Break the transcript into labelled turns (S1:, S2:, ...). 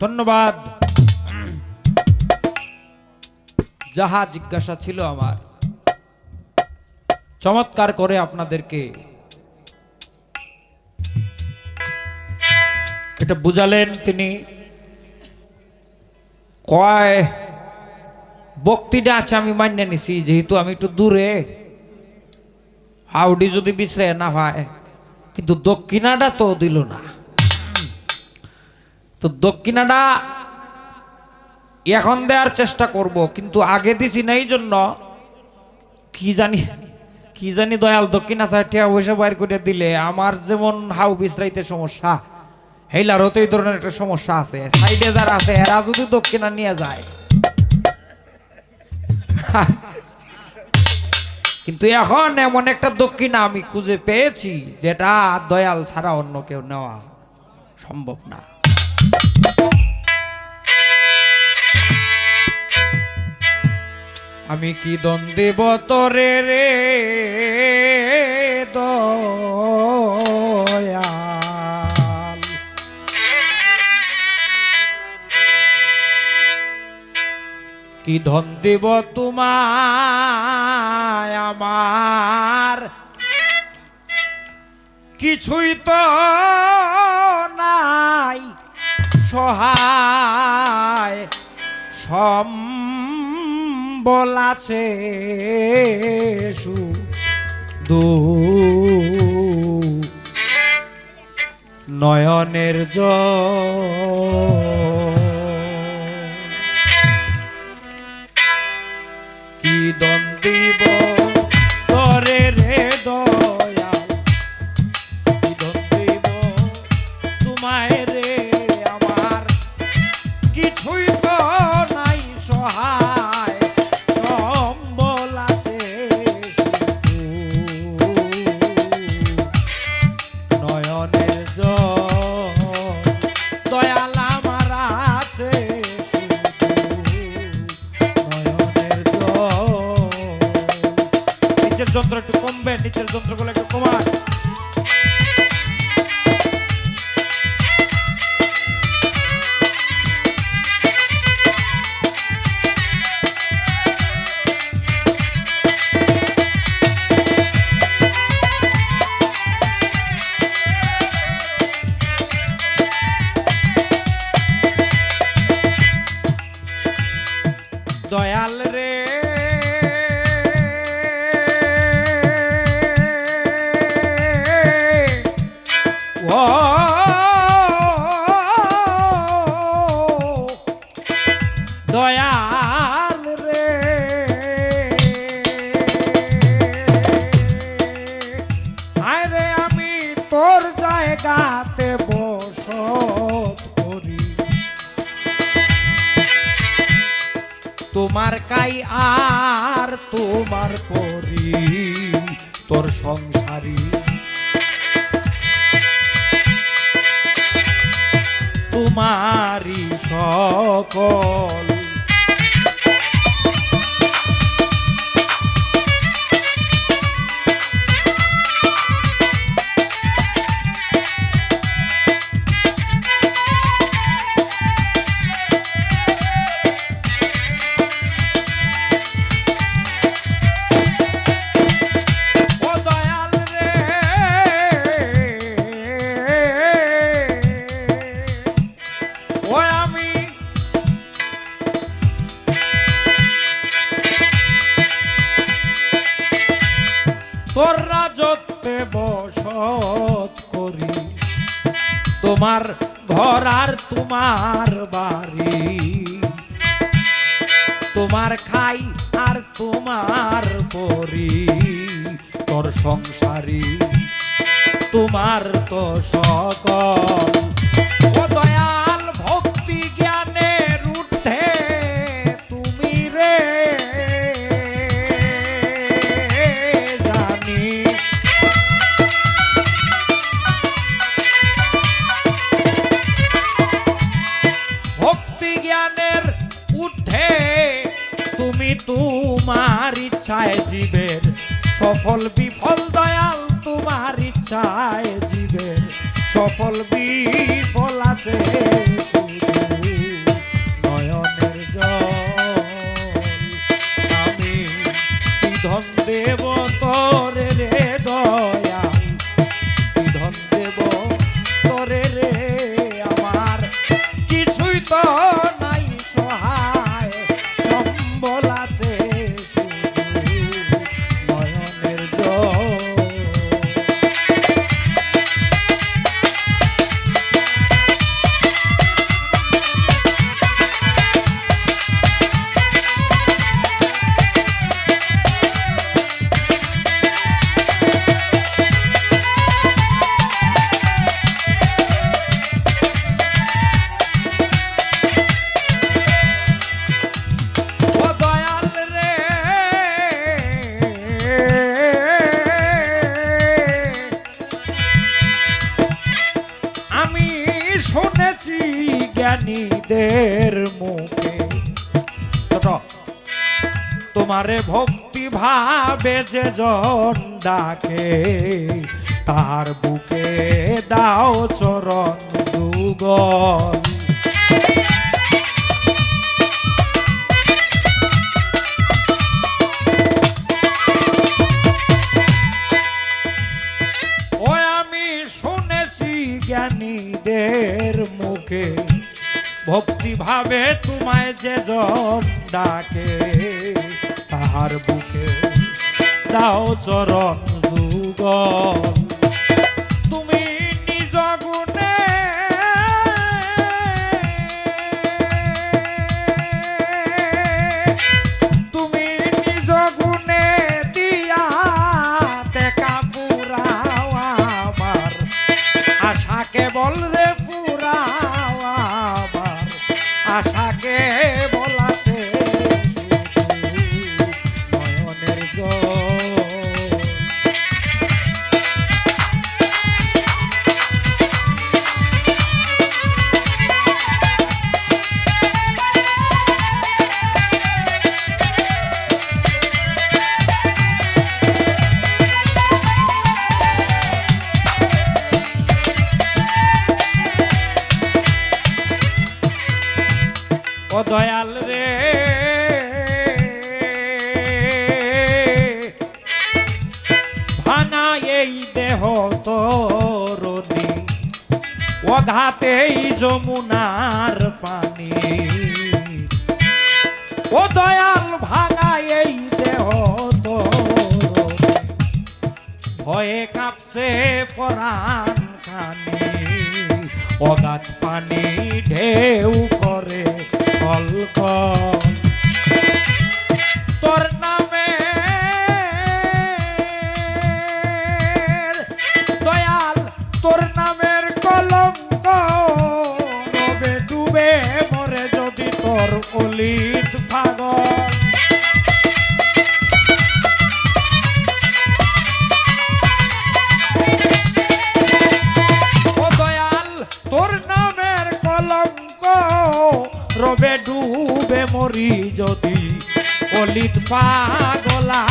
S1: ধন্যবাদ। যাহা জিজ্ঞাসা ছিল আমার। চমৎকার করে আপনাদেরকে এটা বুঝালেন তিনি। কয় বক্তিটা আছে আমি মান্য নিছি, যেহেতু আমি একটু দূরে। হাউডি যদি বিশ্রে না হয়, কিন্তু দক্ষিণাটা তো দিল না। তো দক্ষিণাটা এখন দেওয়ার চেষ্টা করব, কিন্তু আগে দিছি না এই জন্য কি জানি কি জানি দয়াল দক্ষিণা সাইটিয়া পয়সা বাইর করে দিলে আমার যেমন হাউ বিশ্রাইতে সমস্যা হেলারও তো এই ধরনের একটা সমস্যা আছে, সাইডে যারা আছে, এরা যদি দক্ষিণা নিয়ে যায়। কিন্তু এখন এমন একটা দক্ষিণা আমি খুঁজে পেয়েছি, যেটা দয়াল ছাড়া অন্য কেউ নেওয়া সম্ভব না। আমি কি দ্বন্দ্ব তরে রে কি ধন দেব তোমায় আমার? কিছুই তো সহায় সম্বল আছে দু। নয়নের জল সহায়, সম্বল আছে নয়নের দয়াল আমার আছে নয়নের নিচের যন্ত্র একটু কমবে, নিচের যন্ত্রগুলো একটু কমান করি। তোমার কাই আর তোমার পরি তোর সংসারী। তোমারই সকল রাজত্বে বসত করি। তোমার ঘর আর তোমার বাড়ি। তোমার খাই আর তোমার পরি। তোর সংসারী, তোমার তো সকল ইচ্ছায় জীবের। সফল বিফল দয়াল তোমার ইচ্ছায় জীবের। সফল বিফল আছে তোমারে ভক্তি ভাবে যে জন ডাকে, তার বুকে দাও চরণ যুগল জ্ঞানীদের মুখে, ভক্তি ভাবে তোমায় যে জন ডাকে তাহার বুকে দাও চরণ যুগল তুমি নিজ গুণে তুমি নিজ গুণে দিয়া দেখা পুরাও আমার। আশাকে বল রে পুরাও আমার। আশাকে বলাতে তরণি ও ঘাতেই যমুনার পানি। ও দয়াল ভাঙা এই দেহ ভয়ে কাঁপছে পরাণ খানি অগাধ পানি ঢেউ করে কলক রবে ডুবে মরি যদি অলিত পাগলা